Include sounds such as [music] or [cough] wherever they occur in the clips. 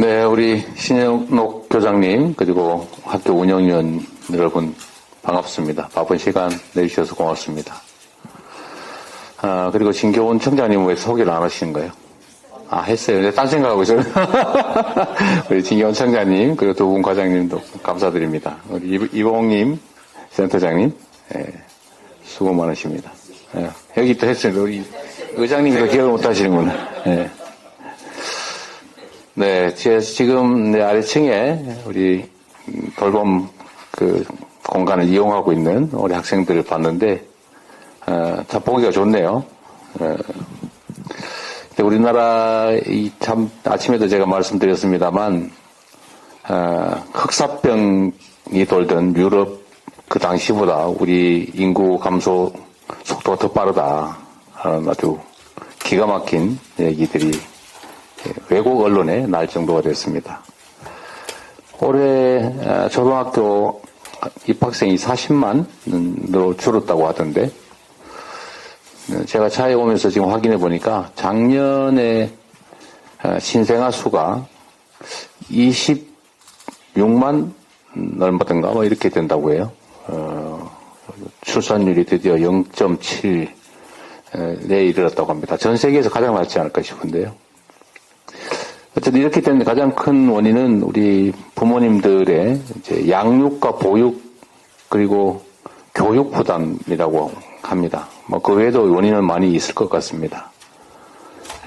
네, 우리 신영록 교장님 그리고 학교 운영위원 여러분 반갑습니다. 바쁜 시간 내주셔서 고맙습니다. 아, 그리고 진교원 청장님 왜 소개를 안 하시는 거예요? 아, 했어요. 네, 딴 생각하고 있어요. [laughs] 우리 진교원 청장님, 그리고 두 분 과장님도 감사드립니다. 우리 이- 이봉님 센터장님, 예, 수고 많으십니다. 예, 여기 또 했어요. 우리 의장님도 기억을 못 하시는구나. 예. 네, 제 지금 내 아래층에 우리 음, 돌봄 그 공간을 이용하고 있는 우리 학생들을 봤는데, 어, 다 보기가 좋네요. 어, 근데 우리나라 이 참 아침에도 제가 말씀드렸습니다만, 어, 흑사병이 돌던 유럽 그 당시보다 우리 인구 감소 속도가 더 빠르다. 하는 아주 기가 막힌 얘기들이 예, 외국 언론에 날 정도가 됐습니다. 올해 어, 초등학교 입학생이 40만으로 줄었다고 하던데 어, 제가 차에 오면서 지금 확인해 보니까 작년에 어, 신생아 수가 26만 얼마든가 뭐 이렇게 된다고 해요. 어, 출산율이 드디어 0.7에 이르렀다고 합니다. 전 세계에서 가장 낮지 않을까 싶은데요. 어쨌든 이렇게 된 가장 큰 원인은 우리 부모님들의 이제 양육과 보육 그리고 교육 부담이라고 합니다. 뭐 그 외에도 원인은 많이 있을 것 같습니다.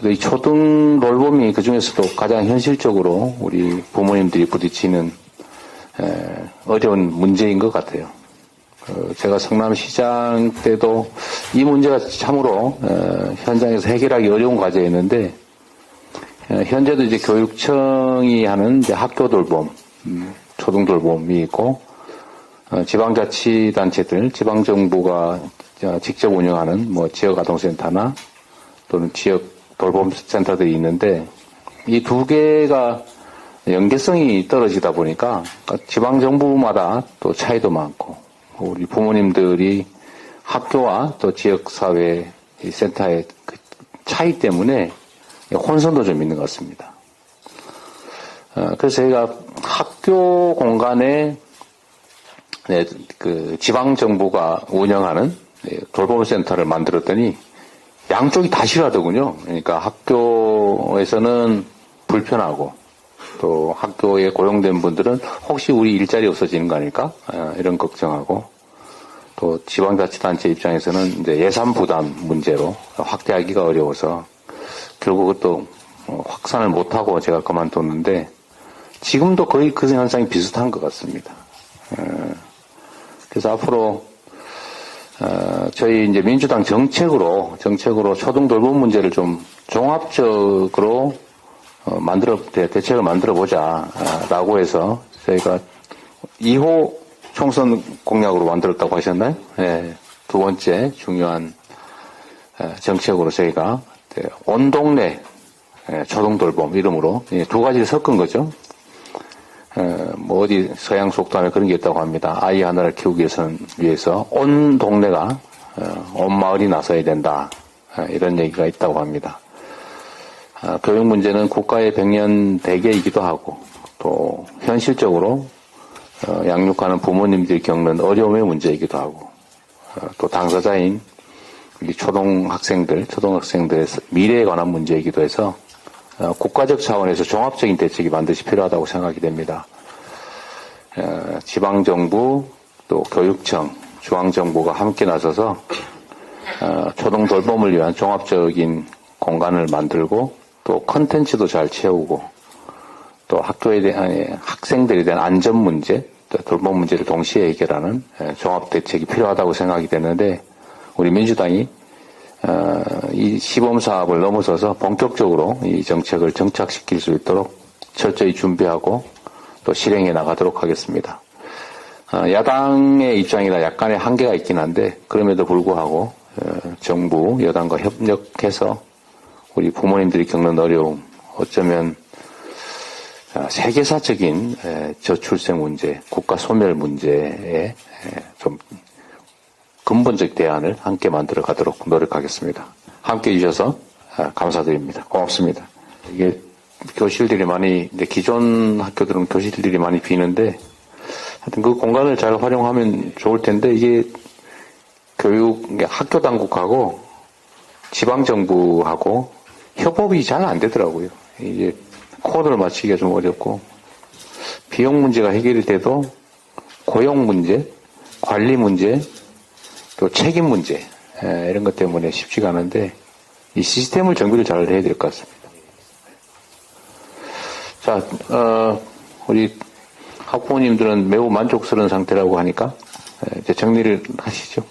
이 초등 돌봄이 그 중에서도 가장 현실적으로 우리 부모님들이 부딪히는 에, 어려운 문제인 것 같아요. 어, 제가 성남시장 때도 이 문제가 참으로 어, 현장에서 해결하기 어려운 과제였는데 어, 현재도 이제 교육청이 하는 이제 학교 돌봄, 음, 초등 돌봄이 있고, 어, 지방자치단체들, 지방정부가 어, 직접 운영하는 뭐 지역 아동센터나 또는 지역 돌봄센터들이 있는데, 이 두 개가 연계성이 떨어지다 보니까 그러니까 지방정부마다 또 차이도 많고, 우리 부모님들이 학교와 또 지역사회 이 센터의 그 차이 때문에 혼선도 좀 있는 것 같습니다. 어, 그래서 저희가 학교 공간에 네, 그 지방 정부가 운영하는 네, 돌봄 센터를 만들었더니 양쪽이 다 싫어하더군요. 그러니까 학교에서는 불편하고 또 학교에 고용된 분들은 혹시 우리 일자리 없어지는 거 아닐까 어, 이런 걱정하고 또 지방자치단체 입장에서는 이제 예산 부담 문제로 확대하기가 어려워서 결국 그것도 어, 확산을 못하고 제가 그만뒀는데 지금도 거의 그 현상이 비슷한 것 같습니다. 어, 그래서 앞으로 어, 저희 이제 민주당 정책으로 정책으로 초등 돌봄 문제를 좀 종합적으로 어, 만들어 대- 대책을 만들어 보자라고 해서 저희가 2호 총선 공약으로 만들었다고 하셨나요? 네, 두 번째 중요한 에, 정책으로 저희가 네, 온 동네 에, 초등 돌봄 이름으로 예, 두 가지를 섞은 거죠. 에, 뭐 어디 서양 속담에 그런 게 있다고 합니다. 아이 하나를 키우기 위해서 온 동네가 어, 온 마을이 나서야 된다 에, 이런 얘기가 있다고 합니다. 아, 교육 문제는 국가의 백년 대계이기도 하고 또 현실적으로 어, 양육하는 부모님들이 겪는 어려움의 문제이기도 하고 어, 또 당사자인 우리 초등학생들, 초등학생들의 미래에 관한 문제이기도 해서 어, 국가적 차원에서 종합적인 대책이 반드시 필요하다고 생각이 됩니다. 어, 지방정부 또 교육청, 중앙정부가 함께 나서서 어, 초등 돌봄을 위한 종합적인 공간을 만들고 또 컨텐츠도 잘 채우고 또 학교에 대한 학생들에 대한 안전 문제, 또 돌봄 문제를 동시에 해결하는 에, 종합 대책이 필요하다고 생각이 되는데 우리 민주당이 어, 이 시범 사업을 넘어서서 본격적으로 이 정책을 정착시킬 수 있도록 철저히 준비하고 또 실행해 나가도록 하겠습니다. 어, 야당의 입장이라 약간의 한계가 있긴 한데 그럼에도 불구하고 어, 정부 여당과 협력해서 우리 부모님들이 겪는 어려움 어쩌면 아, 세계사적인 에, 저출생 문제, 국가 소멸 문제에 에, 좀 근본적 대안을 함께 만들어 가도록 노력하겠습니다. 함께 해주셔서 아, 감사드립니다. 고맙습니다. 이게 교실들이 많이, 기존 학교들은 교실들이 많이 비는데, 하여튼 그 공간을 잘 활용하면 좋을 텐데, 이게 교육, 학교 당국하고 지방정부하고 협업이 잘 안 되더라고요. 이게 코드를 맞추기가 좀 어렵고, 비용 문제가 해결이 돼도 고용 문제, 관리 문제, 또 책임 문제, 에, 이런 것 때문에 쉽지가 않은데, 이 시스템을 정비를 잘 해야 될 것 같습니다. 자, 어, 우리 학부모님들은 매우 만족스러운 상태라고 하니까 에, 이제 정리를 하시죠.